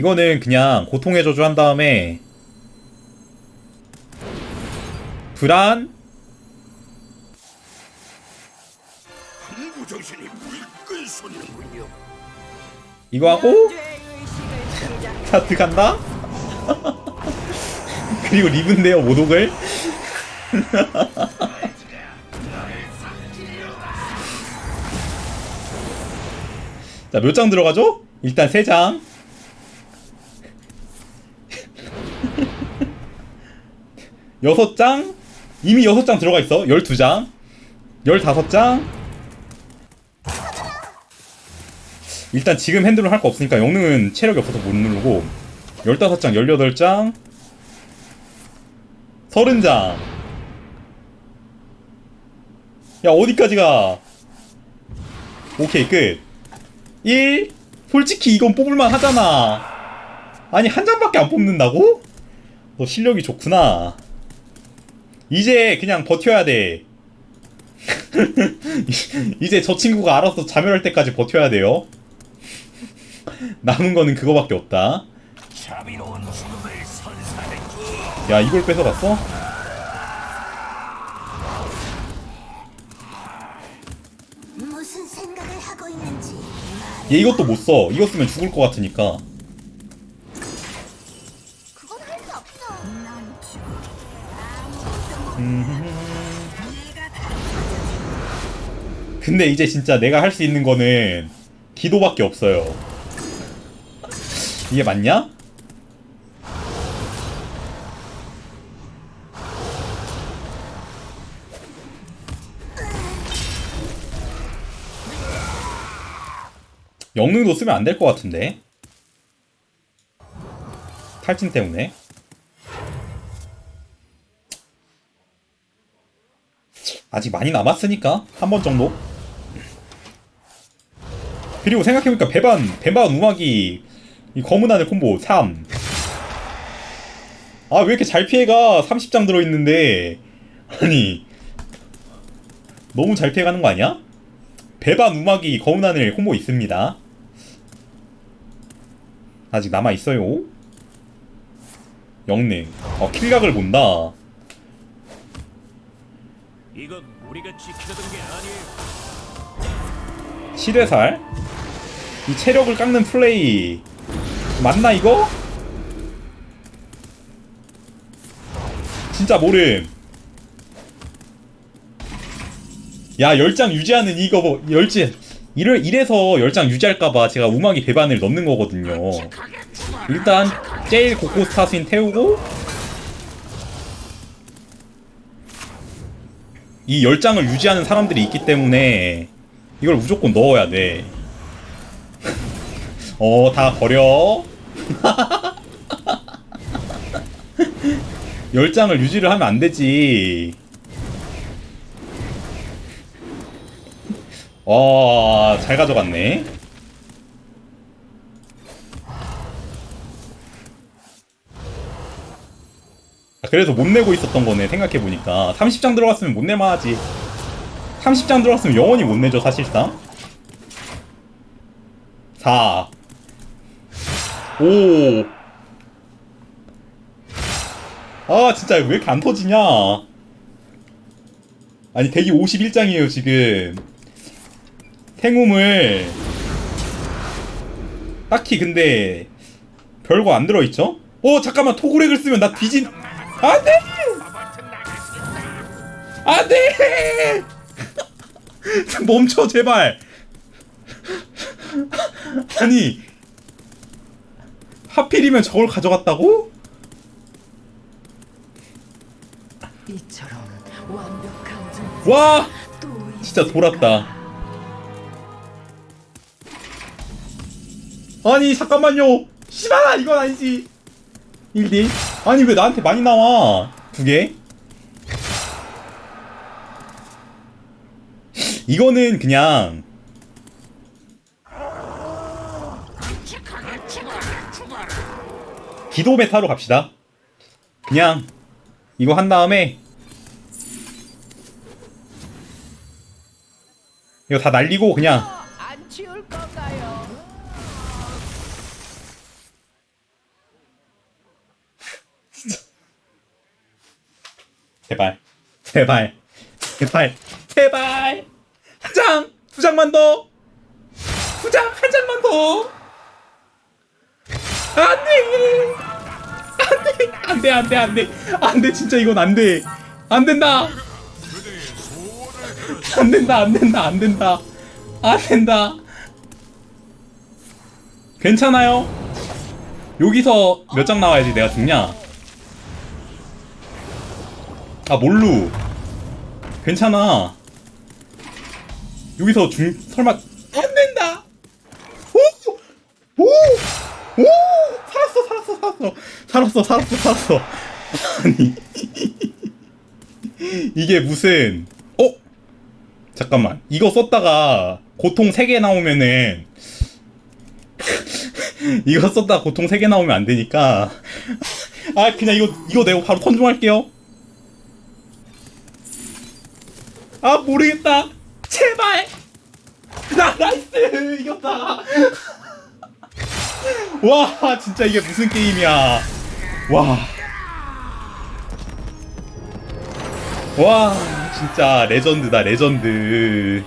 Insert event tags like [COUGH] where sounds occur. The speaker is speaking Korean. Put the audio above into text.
이거는 그냥 고통의 저주 한 다음에 불안. 이거 하고 스타트 간다 [LAUGHS] 그리고 리븐데요 모독을 [LAUGHS] 자 몇 장 들어가죠? 일단 3장 여섯 장? 이미 여섯 장 들어가 있어. 열두 장. 열다섯 장. 일단 지금 핸들을 할거 없으니까 영능은 체력이 없어서 못 누르고 15장, 18장. 30장. 야 어디까지 가? 오케이 끝. 1. 솔직히 이건 뽑을만 하잖아. 아니 한 장밖에 안 뽑는다고? 너 실력이 좋구나 이제 그냥 버텨야 돼 [LAUGHS] 이제 저 친구가 알아서 자멸할 때까지 버텨야 돼요 남은 거는 그거밖에 없다. 야 이걸 뺏어갔어? 얘 이것도 못 써. 이거 쓰면 죽을 것 같으니까. 근데 이제 진짜 내가 할 수 있는 거는 기도밖에 없어요. 이게 맞냐? 영능도 쓰면 안 될 것 같은데. 탈진 때문에. 아직 많이 남았으니까 한 번 정도. 그리고 생각해보니까 배반 배반 우마기 이 검은 하늘 콤보 3. 아 왜 이렇게 잘 피해가 30장 들어있는데 아니 너무 잘 피해가는 거 아니야? 배반 우마기 검은 하늘 콤보 있습니다. 아직 남아 있어요. 영능. 어 킬각을 본다. 이건 우리가 지키려던 게 아니에요. 시대살 이 체력을 깎는 플레이 맞나 이거? 진짜 모름 야 10장 유지하는 이거 뭐 열지 이래, 이래서 10장 유지할까봐 제가 우마기 배반을 넣는 거거든요 일단 제일 고고 스타수인 태우고 이 10장을 유지하는 사람들이 있기 때문에 이걸 무조건 넣어야 돼. [LAUGHS] 어, 다 버려. [LAUGHS] 10장을 유지를 하면 안 되지. 와, 잘 가져갔네. 그래서 못 내고 있었던 거네, 생각해보니까. 30장 들어갔으면 못 내만 하지. 30장 들어갔으면 영원히 못 내죠 사실상 4 5 아 진짜 왜 이렇게 안 터지냐 아니 대기 51장이에요 지금 탱움을 딱히 근데 별거 안 들어있죠? 어 잠깐만 토그렉을 쓰면 나 뒤진 안돼! 안돼! [LAUGHS] 멈춰 제발! 아니 하필이면 저걸 가져갔다고? 이처럼 완벽한 존재. 와! 또 진짜? 돌았다. 아니 잠깐만요. 씨발 이건 아니지. 1딜 아니 왜 나한테 많이 나와? 두 개? 이거는 그냥 기도 메타로 갑시다. 그냥 이거 한 다음에 이거 다 날리고 그냥 제발. 제발. 제발. 제발. 한 장! 두 장만 더! 두 장! 한 장만 더! 안돼! 안 돼. 안 돼. 안 돼. 안 돼. 진짜 이건 안 돼. 안 된다. 안 된다. 안 된다. 안 된다. 안 된다. 괜찮아요? 여기서 몇 장 나와야지 내가 죽냐 아 몰루. 괜찮아. 여기서 중 설마 안 된다! 오오오! 살았어 살았어 살았어. 살았어 살았어 살았어. [LAUGHS] 아니. [LAUGHS] 이게 무슨 어? 잠깐만. 이거 썼다가 고통 3개 나오면은 [LAUGHS] 이거 썼다가 고통 3개 나오면 안 되니까. 아 그냥 이거 이거 내고 바로 턴종할게요 아 모르겠다. 제발. 나 나이스. 이겼다. [LAUGHS] 와 진짜 이게 무슨 게임이야. 와. 와 진짜 레전드다 레전드